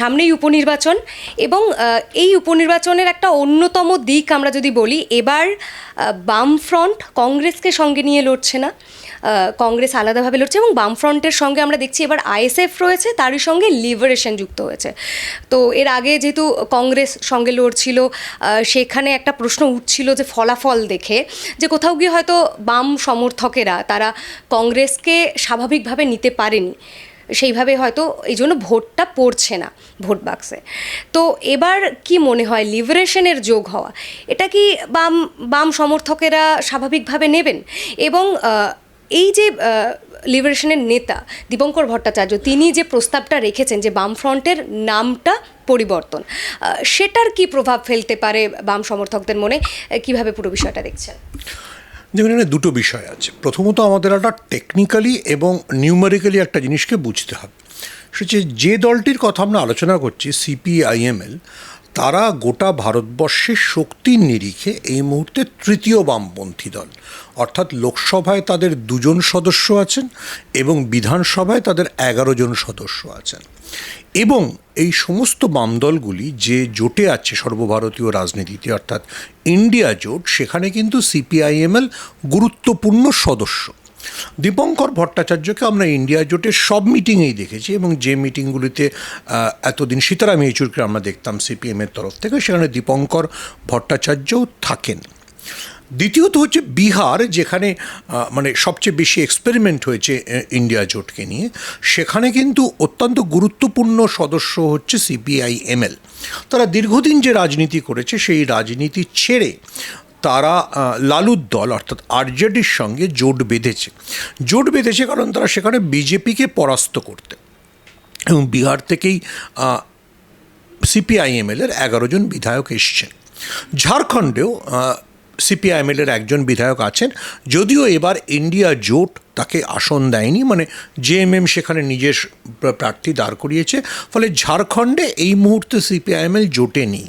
সামনেই উপনির্বাচন এবং এই উপনির্বাচনের একটা অন্যতম দিক আমরা যদি বলি, এবার বামফ্রন্ট কংগ্রেসকে সঙ্গে নিয়ে লড়ছে না। কংগ্রেস আলাদাভাবে লড়ছে এবং বামফ্রন্টের সঙ্গে আমরা দেখছি এবার আইএসএফ রয়েছে, তারই সঙ্গে লিবারেশন যুক্ত হয়েছে। তো এর আগে যেহেতু কংগ্রেস সঙ্গে লড়ছিল সেখানে একটা প্রশ্ন উঠছিল যে ফলাফল দেখে, যে কোথাও গিয়ে হয়তো বাম সমর্থকেরা, তারা কংগ্রেসকে স্বাভাবিকভাবে নিতে পারেনি। সেইভাবে হয়তো এই জন্য ভোটটা পড়ছে না ভোট বাক্সে। তো এবার কি মনে হয়, লিবারেশনের যোগ হওয়া, এটা কি বাম বাম সমর্থকেরা স্বাভাবিকভাবে নেবেন? এবং এই যে লিবারেশনের নেতা দীপঙ্কর ভট্টাচার্য, তিনি যে প্রস্তাবটা রেখেছেন যে বামফ্রন্টের নামটা পরিবর্তন সেটার কি প্রভাব ফেলতে পারে বাম সমর্থকদের মনে? কীভাবে পুরো বিষয়টা দেখছেন? যেমন এখানে দুটো বিষয় আছে। প্রথমত আমাদের একটা টেকনিক্যালি এবং নিউমারিক্যালি একটা জিনিসকে বুঝতে হবে। সে যে দলটির কথা আমরা আলোচনা করছি সিপিআইএমএল তারা গোটা ভারতবর্ষের শক্তির নিরিখে এই মুহূর্তে তৃতীয় বামপন্থী দল। অর্থাৎ লোকসভায় তাদের দুজন সদস্য আছেন এবং বিধানসভায় তাদের এগারো জন সদস্য আছেন। এবং এই সমস্ত বাম দলগুলি যে জোটে আছে সর্বভারতীয় রাজনীতিতে, অর্থাৎ ইন্ডিয়া জোট, সেখানে কিন্তু সিপিআইএমএল গুরুত্বপূর্ণ সদস্য। দীপঙ্কর ভট্টাচার্যকে আমরা ইন্ডিয়া জোটের সব মিটিংয়েই দেখেছি এবং যে মিটিংগুলিতে এতদিন সীতারাম ইয়েচুরকে আমরা দেখতাম সিপিএমের তরফ থেকে, সেখানে দীপঙ্কর ভট্টাচার্যও থাকেন। দ্বিতীয়ত হচ্ছে বিহার, যেখানে মানে সবচেয়ে বেশি এক্সপেরিমেন্ট হয়েছে ইন্ডিয়া জোটকে নিয়ে। সেখানে কিন্তু অত্যন্ত গুরুত্বপূর্ণ সদস্য হচ্ছে সিপিআই এমএল তারা দীর্ঘদিন যে রাজনীতি করেছে, সেই রাজনীতি ছেড়ে তারা লালুর দল, অর্থাৎ আরজেডির সঙ্গে জোট বেঁধেছে। জোট বেঁধেছে কারণ তারা সেখানে বিজেপিকে পরাস্ত করতে। এবং বিহার থেকেই সিপিআইএমএলের এগারো জন বিধায়ক এসছেন। ঝাড়খণ্ডেও সিপিআইএমএলের একজন বিধায়ক আছেন। যদিও এবার ইন্ডিয়া জোট তাকে আসন দেয়নি মানে জেএমএম সেখানে নিজের প্রার্থী দাঁড় করিয়েছে। ফলে ঝাড়খণ্ডে এই মুহূর্তে সিপিআইএমএল জোটে নেই।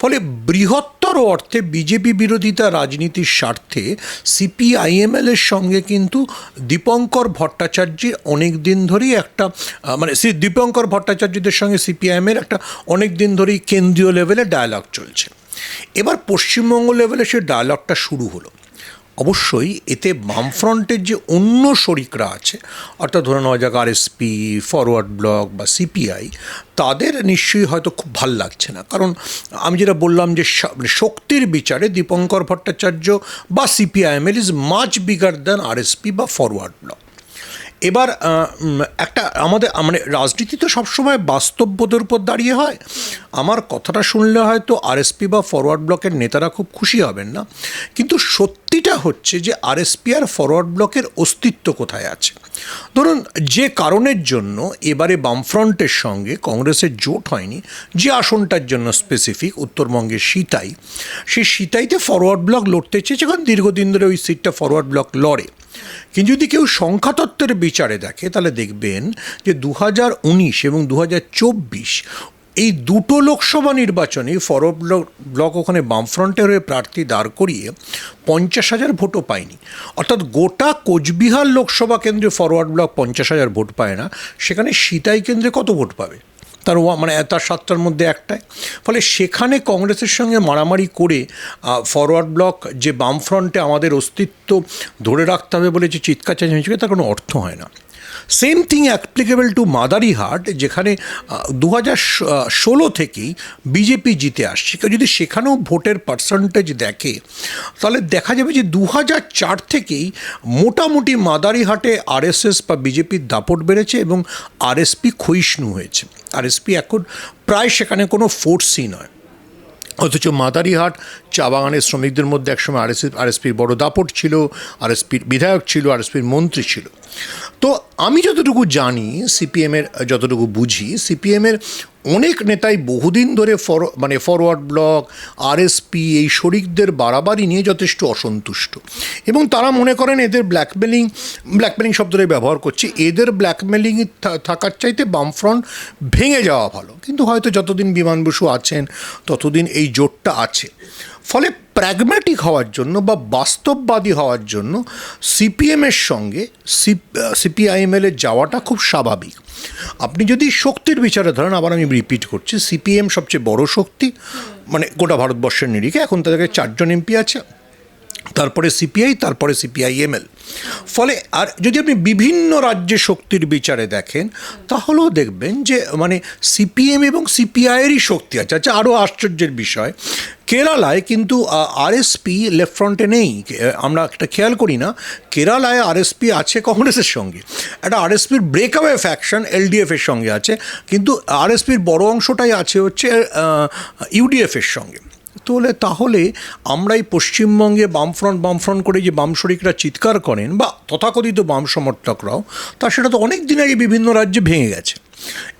ফলে বৃহত্তর অর্থে বিজেপি বিরোধিতা রাজনীতির স্বার্থে সিপিআইএমএল এর সঙ্গে কিন্তু দীপঙ্কর ভট্টাচার্যের অনেক দিন ধরেই একটা মানে শ্রী দীপঙ্কর ভট্টাচার্যদের সঙ্গে সিপিআইএমের একটা অনেক দিন ধরেই কেন্দ্রীয় লেভেলে ডায়ালগ চলছে। এবার পশ্চিমবঙ্গ লেভেলে সে ডায়ালগটা শুরু হলো। অবশ্যই এতে বামফ্রন্টের যে অন্য শরিকরা আছে, অর্থাৎ ধরে নেওয়া যাক আরএসপি, ফরওয়ার্ড ব্লক বা সিপিআই, তাদের নিশ্চয়ই হয়তো খুব ভালো লাগছে না। কারণ আমি যেটা বললাম যে মানে শক্তির বিচারে দীপঙ্কর ভট্টাচার্য বা CPIML is much bigger than RSP বা ফরওয়ার্ড ব্লক। এবার একটা আমাদের মানে রাজনীতি তো সবসময় বাস্তববোধের উপর দাঁড়িয়ে হয়। আমার কথাটা শুনলে হয়তো আরএসপি বা ফরওয়ার্ড ব্লকের নেতারা খুব খুশি হবেন না। কিন্তু সত্যিটা হচ্ছে যে আরএসপি আর ফরওয়ার্ড ব্লকের অস্তিত্ব কোথায় আছে? ধরুন, যে কারণের জন্য এবারে বামফ্রন্টের সঙ্গে কংগ্রেসের জোট হয়নি, যে আসনটার জন্য স্পেসিফিক উত্তরবঙ্গের সিতাই, সেই সিতাইতে ফরওয়ার্ড ব্লক লড়তে চেয়েছে। কারণ দীর্ঘদিন ধরে ওই সিটটা ফরওয়ার্ড ব্লক লড়ে। কিন্তু যদি কেউ সংখ্যাতত্ত্বের বিচারে দেখে, তাহলে দেখবেন যে দু উনিশ এবং দু চব্বিশ এই দুটো লোকসভা নির্বাচনে ব্লক ব্লক ওখানে বামফ্রন্টের হয়ে প্রার্থী দাঁড় করিয়ে পঞ্চাশ হাজার ভোটও পায়নি। অর্থাৎ গোটা কোচবিহার লোকসভা কেন্দ্রে ফরওয়ার্ড ব্লক পঞ্চাশ হাজার ভোট পায় না, সেখানে সিতাই কেন্দ্রে কত ভোট পাবে? তার মানে তার সাতটার মধ্যে একটাই। ফলে সেখানে কংগ্রেসের সঙ্গে মারামারি করে ফরওয়ার্ড ব্লক যে বামফ্রন্টে আমাদের অস্তিত্ব ধরে রাখতে হবে বলে যে চিৎকার চাচামেচি তার কোনো অর্থ হয় না। Same thing applicable to Madarihat যেখানে দু হাজার ষোলো থেকেই বিজেপি জিতে আসছে। কেউ যদি সেখানেও ভোটের পার্সেন্টেজ দেখে, তাহলে দেখা যাবে যে দু হাজার চার থেকেই মোটামুটি মাদারিহাটে আরএসএস বা বিজেপির দাপট বেড়েছে এবং আরএসপি ক্ষয়িষ্ণু হয়েছে। আরএসপি এখন প্রায় সেখানে কোনো ফোর্সই নয়। অথচ মাদারিহাট চা বাগানের শ্রমিকদের মধ্যে একসময় আরএসপি আরএসপির বড় দাপট ছিল, আরএসপির বিধায়ক ছিল, আরএসপির মন্ত্রী ছিল। তো আমি যতটুকু জানি সিপিএমের যতটুকু বুঝি সিপিএমের অনেক নেতাই বহুদিন ধরে ফর মানে ফরওয়ার্ড ব্লক, আরএসপি এই শরিকদের বাড়াবাড়ি নিয়ে যথেষ্ট অসন্তুষ্ট। এবং তারা মনে করেন এদের ব্ল্যাকমেলিং ব্ল্যাকমেলিং শব্দটাই ব্যবহার করছে, এদের ব্ল্যাকমেলিং থাকার চাইতে বামফ্রন্ট ভেঙে যাওয়া ভালো। কিন্তু হয়তো যতদিন বিমান বসু আছেন, ততদিন এই জোটটা আছে। ফলে প্র্যাগম্যাটিক হওয়ার জন্য বা বাস্তববাদী হওয়ার জন্য সিপিএমের সঙ্গে সিপিআইএমএলের যাওয়াটা খুব স্বাভাবিক। আপনি যদি শক্তির বিচারে ধরেন, আবার আমি রিপিট করছি সিপিএম সবচেয়ে বড় শক্তি মানে গোটা ভারতবর্ষের নিরিখে, এখন তাদেরকে চারজন এমপি আছে। তারপরে সিপিআই তারপরে সিপিআই সিপিআইএমএল ফলে আর যদি আপনি বিভিন্ন রাজ্যে শক্তির বিচারে দেখেন, তাহলেও দেখবেন যে মানে সিপিএম এবং সিপিআইয়েরই শক্তি আছে। আচ্ছা আরও আশ্চর্যের বিষয়, কেরালায় কিন্তু আরএসপি লেফট ফ্রন্টে নেই। আমরা একটা খেয়াল করি না, কেরালায় আরএসপি আছে কংগ্রেসের সঙ্গে। একটা আরএসপির ব্রেকআওয়ে ফ্যাকশন এলডিএফের সঙ্গে আছে, কিন্তু আরএসপির বড় অংশটাই আছে হচ্ছে ইউডিএফের সঙ্গে। তাহলে তাহলে আমরা এই পশ্চিমবঙ্গে বামফ্রন্ট বামফ্রন্ট করে যে বামশরিকরা চিৎকার করেন বা তথাকথিত বাম সমর্থকরাও, তা সেটা তো অনেক দিন আগে বিভিন্ন রাজ্যে ভেঙে গেছে।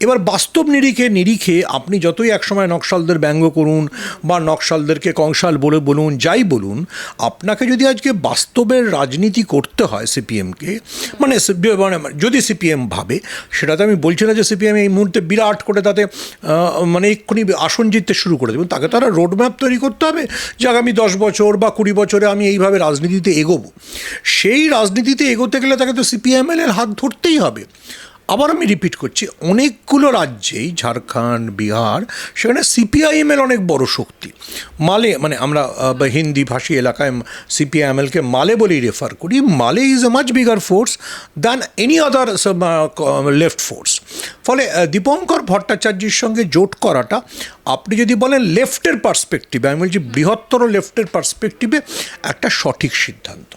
এবার বাস্তব নিরিখে নিরিখে আপনি যতই একসময় নকশালদের ব্যঙ্গ করুন বা নকশালদেরকে কংসাল বলে বলুন, যাই বলুন, আপনাকে যদি আজকে বাস্তবের রাজনীতি করতে হয় সিপিএমকে মানে মানে যদি সিপিএম ভাবে সেটা তো আমি বলছি না যে সিপিএম এই মুহূর্তে বিরাট করে তাতে মানে এক্ষুনি আসন জিততে শুরু করে দেবেন তাকে তারা রোডম্যাপ তৈরি করতে হবে যে আগামী দশ বছর বা কুড়ি বছরে আমি এইভাবে রাজনীতিতে এগোবো। সেই রাজনীতিতে এগোতে গেলে তাকে তো সিপিএমএল এর হাত ধরতেই হবে। আবার আমি রিপিট করছি, অনেকগুলো রাজ্যেই, ঝাড়খণ্ড, বিহার, সেখানে সিপিআইএমএল অনেক বড় শক্তি। মালে মানে আমরা হিন্দি ভাষী এলাকায় সিপিআইএমএলকে মালে বলেই রেফার করি। মালে is a much bigger force than any other left force ফলে দীপঙ্কর ভট্টাচার্যের সঙ্গে জোট করাটা, আপনি যদি বলেন লেফটের পার্সপেক্টিভে আমি বলছি বৃহত্তর লেফটের পার্সপেক্টিভে একটা সঠিক সিদ্ধান্ত।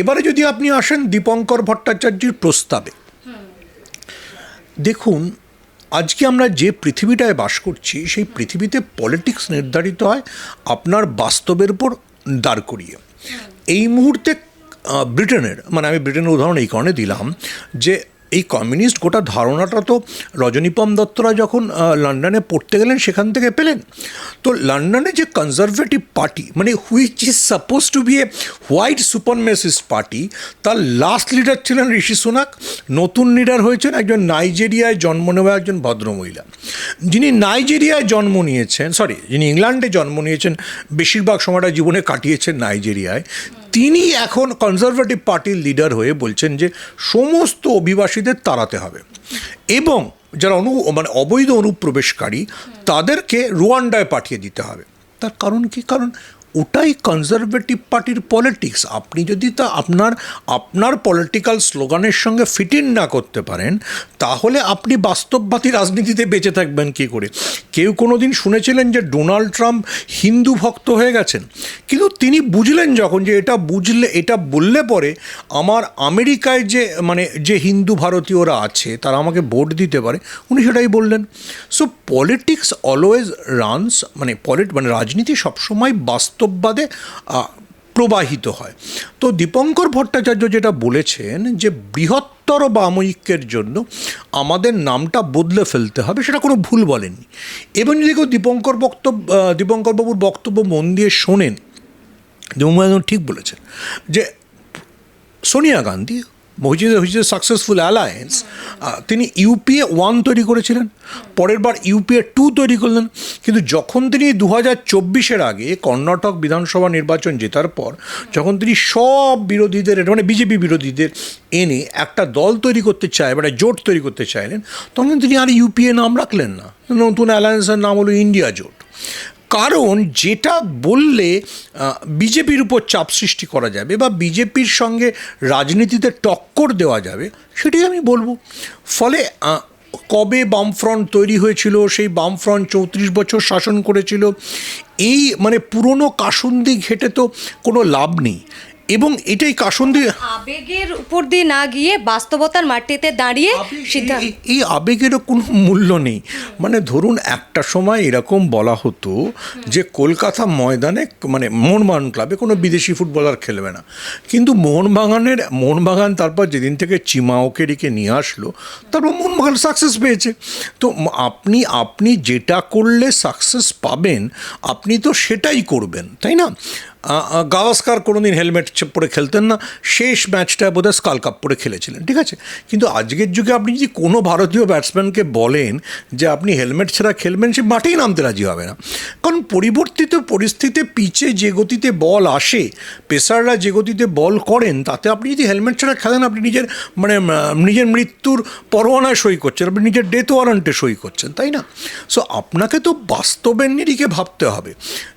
এবারে যদি আপনি আসেন দীপঙ্কর ভট্টাচার্যের প্রস্তাবে দেখুন, আজকে আমরা যে পৃথিবীটায় বাস করছি, সেই পৃথিবীতে পলিটিক্স নির্ধারিত হয় আপনার বাস্তবের উপর দাঁড় করিয়ে। এই মুহূর্তে ব্রিটেনের মানে আমি ব্রিটেনের উদাহরণ এই কারণে দিলাম যে এই কমিউনিস্ট গোটা ধারণাটা তো রজনীপম দত্তরা যখন লন্ডনে পড়তে গেলেন, সেখান থেকে পেলেন। তো লন্ডনে যে কনজারভেটিভ পার্টি মানে which is suppose to be a white supremacist party তার লাস্ট লিডার ছিলেন ঋষি সোনাক। নতুন লিডার হয়েছেন একজন নাইজেরিয়ায় জন্ম নেওয়া একজন ভদ্রমহিলা। যিনি নাইজেরিয়ায় জন্ম নিয়েছেন সরি যিনি ইংল্যান্ডে জন্ম নিয়েছেন, বেশিরভাগ সময়টা জীবনে কাটিয়েছেন নাইজেরিয়ায়। তিনি এখন কনজারভেটিভ পার্টির লিডার হয়ে বলছেন যে সমস্ত অভিবাসীদের তাড়াতে হবে। এবং যারা অনু মানে অবৈধ অনুপ্রবেশকারী, তাদেরকে রুয়ান্ডায় পাঠিয়ে দিতে হবে। তার কারণ কি? কারণ ওটাই কনজারভেটিভ পার্টির পলিটিক্স আপনি যদি তা আপনার আপনার পলিটিক্যাল স্লোগানের সঙ্গে ফিট ইন না করতে পারেন, তাহলে আপনি বাস্তববাদী রাজনীতিতে বেঁচে থাকবেন কী করে? কেউ কোনো দিন শুনেছিলেন যে ডোনাল্ড ট্রাম্প হিন্দু ভক্ত হয়ে গেছেন? কিন্তু তিনি বুঝলেন যখন যে এটা বুঝলে, এটা বললে পরে আমার আমেরিকায় যে মানে যে হিন্দু ভারতীয়রা আছে, তারা আমাকে ভোট দিতে পারে, উনি সেটাই বললেন। সো পলিটিক্স অলওয়েজ রানস মানে পলিট মানে রাজনীতি সবসময় বাস্তববাদে প্রবাহিত হয়। তো দীপঙ্কর ভট্টাচার্য যেটা বলেছেন যে, বৃহত্তর বামৈক্যের জন্য আমাদের নামটা বদলে ফেলতে হবে, সেটা কোনো ভুল বলেননি। এবং যদি কেউ দীপঙ্কর বক্তব্য দীপঙ্করবাবুর বক্তব্য মন দিয়ে শোনেন দীপঙ্কর ঠিক বলেছেন যে, Sonia Gandhi which is which is successful alliance তিনি ইউপিএ ওয়ান তৈরি করেছিলেন, পরের বার ইউপিএ টু তৈরি করলেন। কিন্তু যখন তিনি দু হাজার চব্বিশের আগে কর্ণাটক বিধানসভা নির্বাচন জেতার পর, যখন তিনি সব বিরোধীদের মানে বিজেপি বিরোধীদের এনে একটা দল তৈরি করতে চায় মানে জোট তৈরি করতে চাইলেন, তখন তিনি আর ইউপিএ নাম রাখলেন না। নতুন অ্যালায়েন্সের নাম হলো ইন্ডিয়া জোট। কারণ যেটা বললে বিজেপির উপর চাপ সৃষ্টি করা যাবে বা বিজেপির সঙ্গে রাজনীতিতে টক্কর দেওয়া যাবে, সেটাই আমি বলব। ফলে কবে বামফ্রন্ট তৈরি হয়েছিল, সেই বামফ্রন্ট চৌত্রিশ বছর শাসন করেছিল, এই মানে পুরনো কাসুন্দি ঘেটে তো কোনো লাভ নেই। এবং এটাই কাসুন্দি আবেগের উপর দিয়ে না গিয়ে বাস্তবতার মাটিতে দাঁড়িয়ে সিদ্ধান্ত এই- আবেগেরও কোনো মূল্য নেই। মানে ধরুন একটা সময় এরকম বলা হতো যে কলকাতা ময়দানে মানে মোহনবাগান ক্লাবে কোনো বিদেশি ফুটবলার খেলবে না। কিন্তু মোহনবাগানের মোহনবাগান তারপর যেদিন থেকে চিমাওকে রেখে নিয়ে আসলো তারপর মোহনবাগান সাকসেস পেয়েছে। তো আপনি আপনি যেটা করলে সাকসেস পাবেন আপনি তো সেটাই করবেন তাই না? গাভাস্কার কোনোদিন হেলমেট পরে খেলতেন না। শেষ ম্যাচটা বোধহয় স্কাল কাপ পরে খেলেছিলেন, ঠিক আছে? কিন্তু আজকের যুগে আপনি যদি কোনো ভারতীয় ব্যাটসম্যানকে বলেন যে আপনি হেলমেট ছাড়া খেলবেন, সে মাঠেই নামতে রাজি হবে না। কারণ পরিবর্তিত পরিস্থিতিতে পিচে যে গতিতে বল আসে, পেসাররা যে গতিতে বল করেন, তাতে আপনি যদি হেলমেট ছাড়া খেলেন, আপনি নিজের মানে নিজের মৃত্যুর পরোয়ানায় সই করছেন, আপনি নিজের ডেথ ওয়ারেন্টে সই করছেন, তাই না? সো আপনাকে তো বাস্তবের নিরিখে ভাবতে হবে।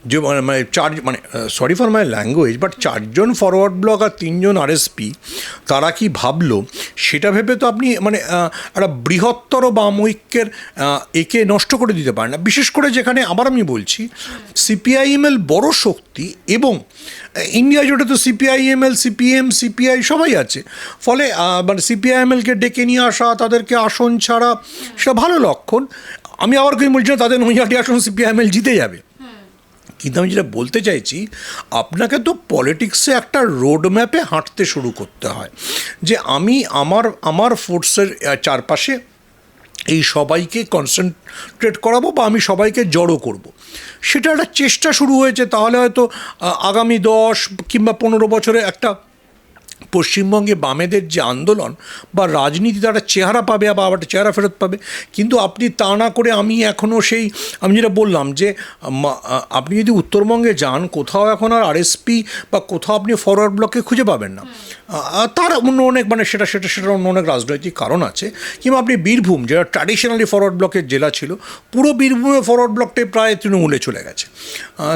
যে মানে মানে চার মানে sorry for my language but চারজন ফরওয়ার্ড ব্লক আর তিনজন আরএসপি তারা কি ভাবলো, সেটা ভেবে তো আপনি মানে একটা বৃহত্তর বাম ঐক্যের একে নষ্ট করে দিতে পারেন না। বিশেষ করে যেখানে আবার আমি বলছি সিপিআইএমএল বড় শক্তি এবং ইন্ডিয়া জোটে তো সিপিআইএমএল সিপিএম সিপিআই সবাই আছে। ফলে মানে সিপিআইএমএলকে ডেকে নিয়ে আসা, তাদেরকে আসন ছাড়া, সেটা ভালো লক্ষণ। আমি আবার কিছু বলছি তাদের নৈহাটি আসন সিপিআইএমএল জিতে যাবে। কিন্তু আমি যেটা বলতে চাইছি, আপনাকে তো পলিটিক্সে একটা রোড ম্যাপে হাঁটতে শুরু করতে হয় যে আমি আমার আমার ফোর্সের চারপাশে এই সবাইকে কনসেন্ট্রেট করাবো বা আমি সবাইকে জড়ো করব। সেটা একটা চেষ্টা শুরু হয়েছে, তাহলে হয়তো আগামী দশ কিংবা পনেরো বছরে একটা পশ্চিমবঙ্গে বামেদের যে আন্দোলন বা রাজনীতি, তারা চেহারা পাবে বা আবার চেহারা ফেরত পাবে। কিন্তু আপনি তা না করে আমি এখনও সেই, আমি যেটা বললাম যে আপনি যদি উত্তরবঙ্গে যান, কোথাও এখন আর আরএসপি বা কোথাও আপনি ফরওয়ার্ড ব্লককে খুঁজে পাবেন না। তার অন্য অনেক মানে সেটা সেটা, সেটার অন্য অনেক রাজনৈতিক কারণ আছে। কিংবা আপনি বীরভূম, যেটা ট্র্যাডিশনালি ফরওয়ার্ড ব্লকের জেলা ছিল, পুরো বীরভূমে ফরওয়ার্ড ব্লকটাই প্রায় তৃণমূলে চলে গেছে।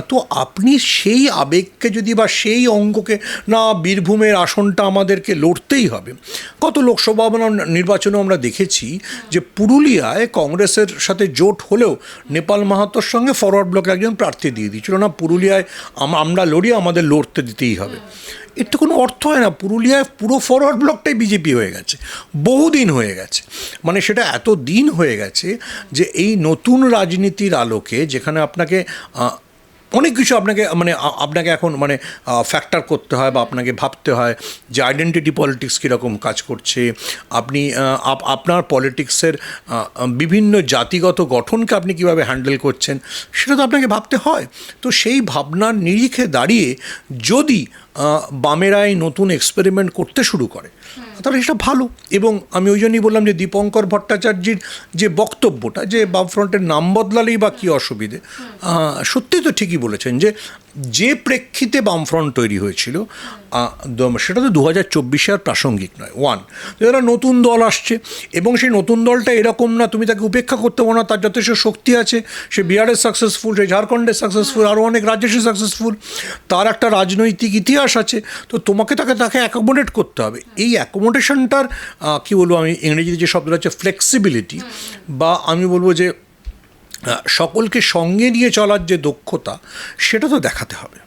তো আপনি সেই আবেগকে যদি বা সেই অঙ্গকে, না বীরভূমের আসনটা আমাদেরকে লড়তেই হবে। কত লোকসভা নির্বাচনে আমরা দেখেছি যে পুরুলিয়ায় কংগ্রেসের সাথে জোট হলেও নেপাল মাহাতোর সঙ্গে ফরওয়ার্ড ব্লকে একজন প্রার্থী দিয়ে দিয়েছিল না, পুরুলিয়ায় আমরা লড়ি আমাদের লড়তে দিতেই হবে। এর তো কোনো অর্থ হয় না, পুরুলিয়ায় পুরো ফরওয়ার্ড ব্লকটাই বিজেপি হয়ে গেছে, বহুদিন হয়ে গেছে। মানে সেটা এত দিন হয়ে গেছে যে এই নতুন রাজনীতির আলোকে যেখানে আপনাকে অনেক কিছু আপনাকে মানে আপনাকে এখন মানে ফ্যাক্টর করতে হয় বা আপনাকে ভাবতে হয় যে আইডেন্টিটি পলিটিক্স কীরকম কাজ করছে। আপনি আপ- আপনার পলিটিক্সের বিভিন্ন জাতিগত গঠনকে আপনি কীভাবে হ্যান্ডেল করছেন, সেটা তো আপনাকে ভাবতে হয়। তো সেই ভাবনার নিরিখে দাঁড়িয়ে যদি আহ, বামেরা এই নতুন এক্সপেরিমেন্ট করতে শুরু করে। তাহলে সেটা ভালো। এবং আমি ওই জন্যই বললাম যে দীপঙ্কর ভট্টাচার্যের যে বক্তব্যটা যে বামফ্রন্টের নাম বদলালেই বা কী অসুবিধে সত্যি তো ঠিকই বলেছেন যে যে প্রেক্ষিতে বামফ্রন্ট তৈরি হয়েছিল সেটা তো দু হাজার চব্বিশে আর প্রাসঙ্গিক নয়। ওয়ান যারা নতুন দল আসছে এবং সেই নতুন দলটা এরকম না তুমি তাকে উপেক্ষা করতে পারো না তার যথেষ্ট শক্তি আছে সে বিহারের সাকসেসফুল সে ঝাড়খণ্ডের সাকসেসফুল আরও অনেক রাজ্যে সে সাকসেসফুল তার একটা রাজনৈতিক ইতিহাস আছে, তো তোমাকে তাকে তাকে অ্যাকোমোডেট করতে হবে। এই অ্যাকোমোডেশনটার কী বলব আমি, ইংরেজিতে যে শব্দটা হচ্ছে ফ্লেক্সিবিলিটি বা আমি বলব যে সকলকে সঙ্গে নিয়ে চলার যে দক্ষতা, সেটা তো দেখাতে হবে।